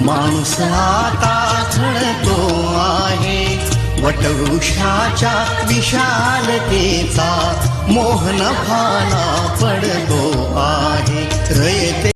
माणूस आता घडतो आहे. वटवृक्षाच्या विशालतेचा मोहन भाला पडतो आहे. रयते